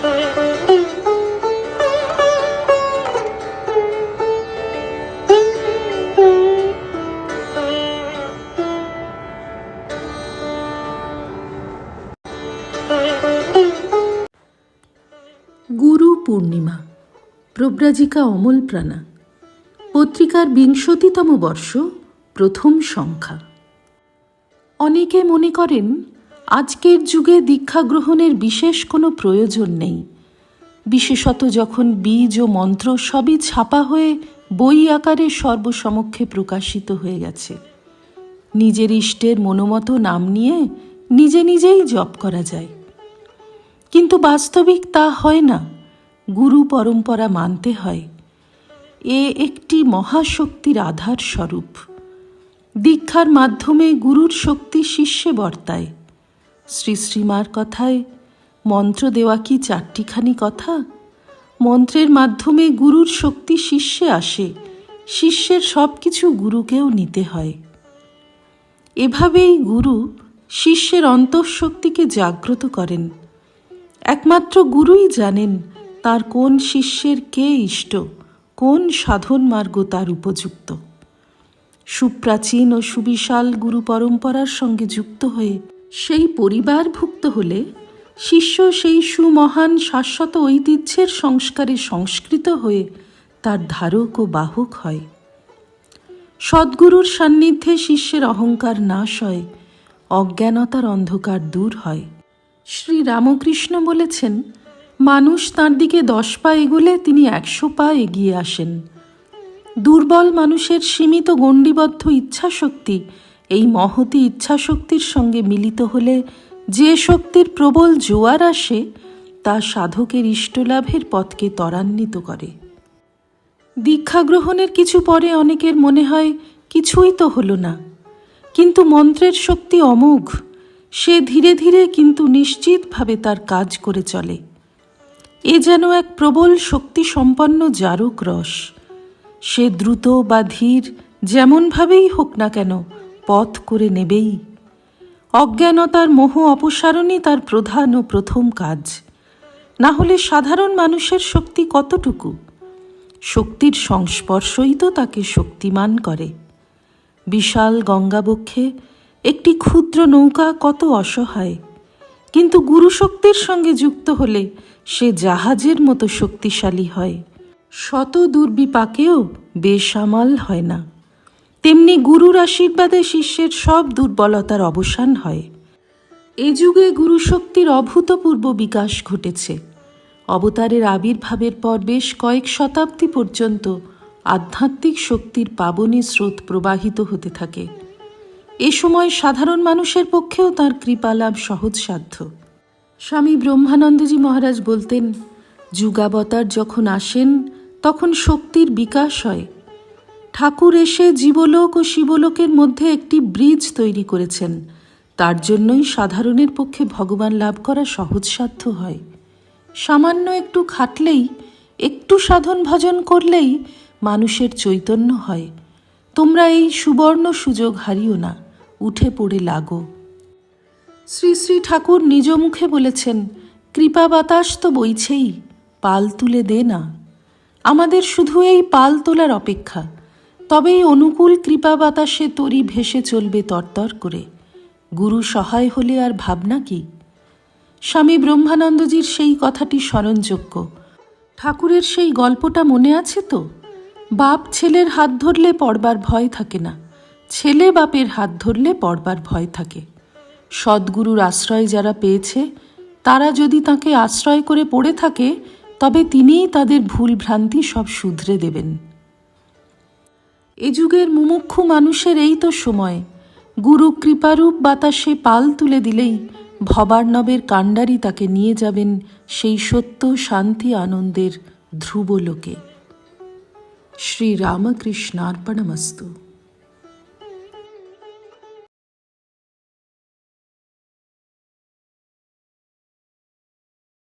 গুরু পূর্ণিমা প্রব্রাজিকা অমল প্রাণা পত্রিকার বিংশতিতম বর্ষ প্রথম সংখ্যা। অনেকে মনে করেন আজকের যুগে দীক্ষা গ্রহণের বিশেষ কোনো প্রয়োজন নেই। বিশেষত যখন বীজ ও মন্ত্র সবই ছাপা হয়ে বই আকারে সর্বসমক্ষে প্রকাশিত হয়ে গেছে। নিজের ইষ্টের মনোমতো নাম নিয়ে নিজে নিজেই জপ করা যায়। কিন্তু বাস্তবিক তা হয় না, গুরু পরম্পরা মানতে হয়। এ একটি মহাশক্তির আধার স্বরূপ দীক্ষার মাধ্যমে গুরুর শক্তি শিষ্যে বর্তায়। শ্রী শ্রীমার কথায় মন্ত্র দেওয়া কি চারটিখানি কথা? মন্ত্রের মাধ্যমে গুরুর শক্তি শিষ্যে আসে, শিষ্যের সব কিছু গুরুকেও নিতে হয়। এভাবেই গুরু শিষ্যের অন্তঃশক্তিকে জাগ্রত করেন। একমাত্র গুরুই জানেন তার কোন শিষ্যের কে ইষ্ট, কোন সাধন মার্গ তার উপযুক্ত। সুপ্রাচীন ও সুবিশাল গুরু পরম্পরার সঙ্গে যুক্ত হয়ে সেই পরিবারভুক্ত হলে শিষ্য সেই সুমহান শাশ্বত ঐতিহ্যের সংস্কারে সংস্কৃত হয়ে তার ধারক ও বাহক হয়। সদ্গুরুর সান্নিধ্যে শিষ্যের অহংকার নাশ হয়, অজ্ঞানতার অন্ধকার দূর হয়। শ্রী রামকৃষ্ণ বলেছেন, মানুষ তার দিকে দশ পা এগোলে তিনি একশো পা এগিয়ে আসেন। দুর্বল মানুষের সীমিত গণ্ডিবদ্ধ ইচ্ছাশক্তি এই মহতি ইচ্ছাশক্তির সঙ্গে মিলিত হলে যে শক্তির প্রবল জোয়ার আসে, তা সাধকের ইষ্টলাভের পথকে ত্বরান্বিত করে। দীক্ষা গ্রহণের কিছু পরে অনেকের মনে হয়, কিছুই তো হলো না। কিন্তু মন্ত্রের শক্তি অমোঘ, সে ধীরে ধীরে কিন্তু নিশ্চিতভাবে তার কাজ করে চলে। এ যেন এক প্রবল শক্তি সম্পন্ন জারক রস। সে দ্রুত বা ধীর যেমনভাবেই হোক না কেন পথ করে নেবেই। অজ্ঞানতার মোহ অপসারণই তার প্রধান ও প্রথম কাজ। না হলে সাধারণ মানুষের শক্তি কতটুকু? শক্তির সংস্পর্শই তো তাকে শক্তিমান করে। বিশাল গঙ্গাবক্ষে একটি ক্ষুদ্র নৌকা কত অসহায়। কিন্তু গুরুশক্তির সঙ্গে যুক্ত হলে সে জাহাজের মতো শক্তিশালী হয়। শত দুর্বিপাকেও বেসামাল হয় না। তেমনি গুরুর আশীর্বাদে শিষ্যের সব দুর্বলতার অবসান হয়। এ যুগে গুরুশক্তির অভূতপূর্ব বিকাশ ঘটেছে। অবতারের আবির্ভাবের পর বেশ কয়েক শতাব্দী পর্যন্ত আধ্যাত্মিক শক্তির পাবনী স্রোত প্রবাহিত হতে থাকে। এ সময় সাধারণ মানুষের পক্ষেও তার কৃপালাভ সহজসাধ্য। স্বামী ব্রহ্মানন্দজি মহারাজ বলতেন, যুগাবতার যখন আসেন, তখন শক্তির বিকাশ হয়। ঠাকুর এসে জীবলোক ও শিবলোকের মধ্যে একটি ব্রিজ তৈরি করেছেন। তার জন্যই সাধারণের পক্ষে ভগবান লাভ করা সহজসাধ্য হয়। সামান্য একটু খাটলেই, একটু সাধন ভজন করলেই মানুষের চৈতন্য হয়। তোমরা এই সুবর্ণ সুযোগ হারিও না, উঠে পড়ে লাগো। শ্রী শ্রী ঠাকুর নিজ মুখে বলেছেন, কৃপা বাতাস তো বইছেই, পাল তুলে দে না। আমাদের শুধু এই পাল তোলার অপেক্ষা। তবেই অনুকূল কৃপা বাতাসে তরি ভেসে চলবে তরতর করে। গুরু সহায় হলে আর ভাবনা কি? স্বামী ব্রহ্মানন্দজির সেই কথাটি স্মরণযোগ্য। ঠাকুরের সেই গল্পটা মনে আছে তো? বাপ ছেলের হাত ধরলে পড়বার ভয় থাকে না। ছেলে বাপের হাত ধরলে পড়বার ভয় থাকে। সদ্গুরুর আশ্রয় যারা পেয়েছে, তারা যদি তাকে আশ্রয় করে পড়ে থাকে, তবে তিনিই তাদের ভুল ভ্রান্তি সব শুধরে দেবেন। এ যুগের মুমুক্ষু মানুষের এই তো সময়। গুরু কৃপারূপ বাতাসে পাল তুলে দিলেই ভবার্ণবের কাণ্ডারি তাকে নিয়ে যাবেন সেই সত্য শান্তি আনন্দের ধ্রুবলোকে শ্রীরামকৃষ্ণার্পণমস্তু।